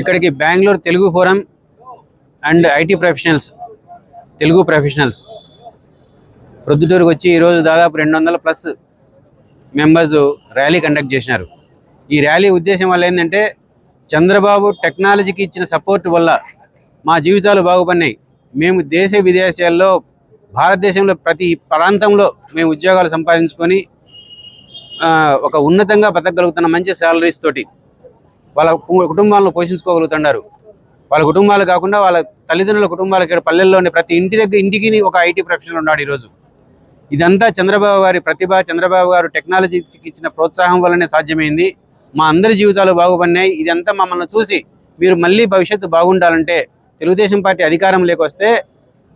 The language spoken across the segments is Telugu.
ఇక్కడికి Bengaluru Telugu forum and IT professionals Telugu professionals. ప్రొద్దుటూరుకు వచ్చి ఈరోజు దాదాపు రెండు వందల ప్లస్ మెంబర్స్ ర్యాలీ కండక్ట్ చేసినారు. ఈ ర్యాలీ ఉద్దేశం వల్ల ఏంటంటే చంద్రబాబు టెక్నాలజీకి ఇచ్చిన సపోర్ట్ వల్ల మా జీవితాలు బాగుపడినాయి. మేము దేశ విదేశాల్లో భారతదేశంలో ప్రతి ప్రాంతంలో మేము ఉద్యోగాలు సంపాదించుకొని ఒక ఉన్నతంగా బతకగలుగుతున్న మంచి శాలరీస్ తోటి వాళ్ళ కుటుంబాలను పోషించుకోగలుగుతున్నారు. వాళ్ళ కుటుంబాలు కాకుండా వాళ్ళ తల్లిదండ్రుల కుటుంబాలకి ఇక్కడ పల్లెల్లో ఉండే ప్రతి ఇంటి దగ్గర ఇంటికి ఒక ఐటీ ప్రొఫెషనల్ ఉన్నాడు ఈరోజు. ఇదంతా చంద్రబాబు గారి ప్రతిభ చంద్రబాబు గారు టెక్నాలజీకి ఇచ్చిన ప్రోత్సాహం వల్లనే సాధ్యమైంది. మా అందరి జీవితాలు బాగుపడినాయి. ఇదంతా మమ్మల్ని చూసి మీరు మళ్ళీ భవిష్యత్తు బాగుండాలంటే తెలుగుదేశం పార్టీ అధికారం లేకొస్తే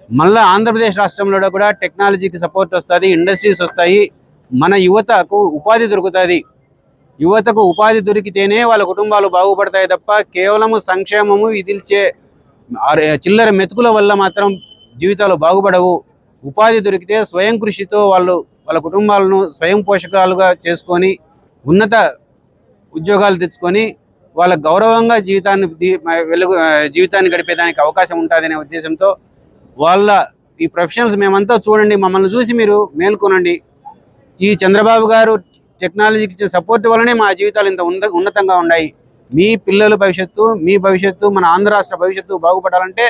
మళ్ళా ఆంధ్రప్రదేశ్ రాష్ట్రంలో కూడా టెక్నాలజీకి సపోర్ట్ వస్తుంది ఇండస్ట్రీస్ వస్తాయి మన యువతకు ఉపాధి దొరుకుతుంది. యువతకు ఉపాధి దొరికితేనే వాళ్ళ కుటుంబాలు బాగుపడతాయి తప్ప కేవలము సంక్షేమము విధిల్చే చిల్లర మెతుకుల వల్ల మాత్రం జీవితాలు బాగుపడవు. ఉపాధి దొరికితే స్వయం కృషితో వాళ్ళు వాళ్ళ కుటుంబాలను స్వయం పోషకాలుగా చేసుకొని ఉన్నత ఉద్యోగాలు తెచ్చుకొని వాళ్ళ గౌరవంగా జీవితాన్ని వెలుగు జీవితాన్ని గడిపేదానికి అవకాశం ఉంటుందనే ఉద్దేశంతో వాళ్ళ ఈ ప్రొఫెషనల్స్ మేమంతా చూడండి మమ్మల్ని చూసి మీరు మేల్కొనండి. ఈ చంద్రబాబు గారు టెక్నాలజీకి ఇచ్చిన సపోర్ట్ వల్లనే మా జీవితాలు ఇంత ఉన్నతంగా ఉన్నాయి. మీ పిల్లల భవిష్యత్తు మీ భవిష్యత్తు మన ఆంధ్ర రాష్ట్ర భవిష్యత్తు బాగుపడాలంటే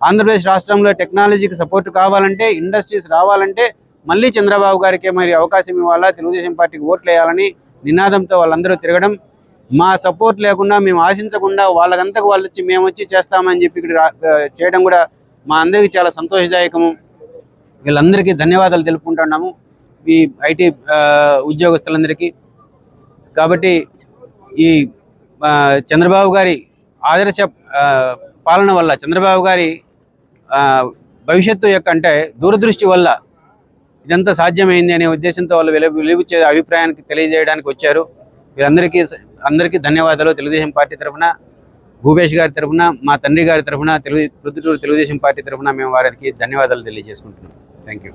ఆంధ్రప్రదేశ్ రాష్ట్రంలో టెక్నాలజీకి సపోర్ట్ కావాలంటే ఇండస్ట్రీస్ రావాలంటే మళ్ళీ చంద్రబాబు గారికే మరి అవకాశం ఇవ్వాలా? తెలుగుదేశం పార్టీకి ఓట్లు వేయాలని నినాదంతో వాళ్ళందరూ తిరగడం మా సపోర్ట్ లేకుండా మేము ఆశించకుండా వాళ్ళకంతకు వాళ్ళు వచ్చి మేము వచ్చి చేస్తామని చెప్పి ఇక్కడ రా- చేయడం కూడా మా అందరికీ చాలా సంతోషదాయకము. వీళ్ళందరికీ ధన్యవాదాలు తెలుపుకుంటున్నాము ఈ ఐటీ ఉద్యోగస్తులందరికీ. కాబట్టి ఈ చంద్రబాబు గారి ఆదర్శ పాలన వల్ల చంద్రబాబు గారి భవిష్యత్తు యొక్క అంటే దూరదృష్టి వల్ల ఇదంతా సాధ్యమైంది అనే ఉద్దేశంతో వాళ్ళు వెలు వెలుగుచ్చే అభిప్రాయానికి తెలియజేయడానికి వచ్చారు. వీరందరికీ అందరికీ ధన్యవాదాలు. తెలుగుదేశం పార్టీ తరఫున భూపేష్ గారి తరఫున మా తండ్రి గారి తరఫున తెలుగు ప్రొద్దుటూరు తెలుగుదేశం పార్టీ తరఫున మేము వారికి ధన్యవాదాలు తెలియజేసుకుంటున్నాం. Thank you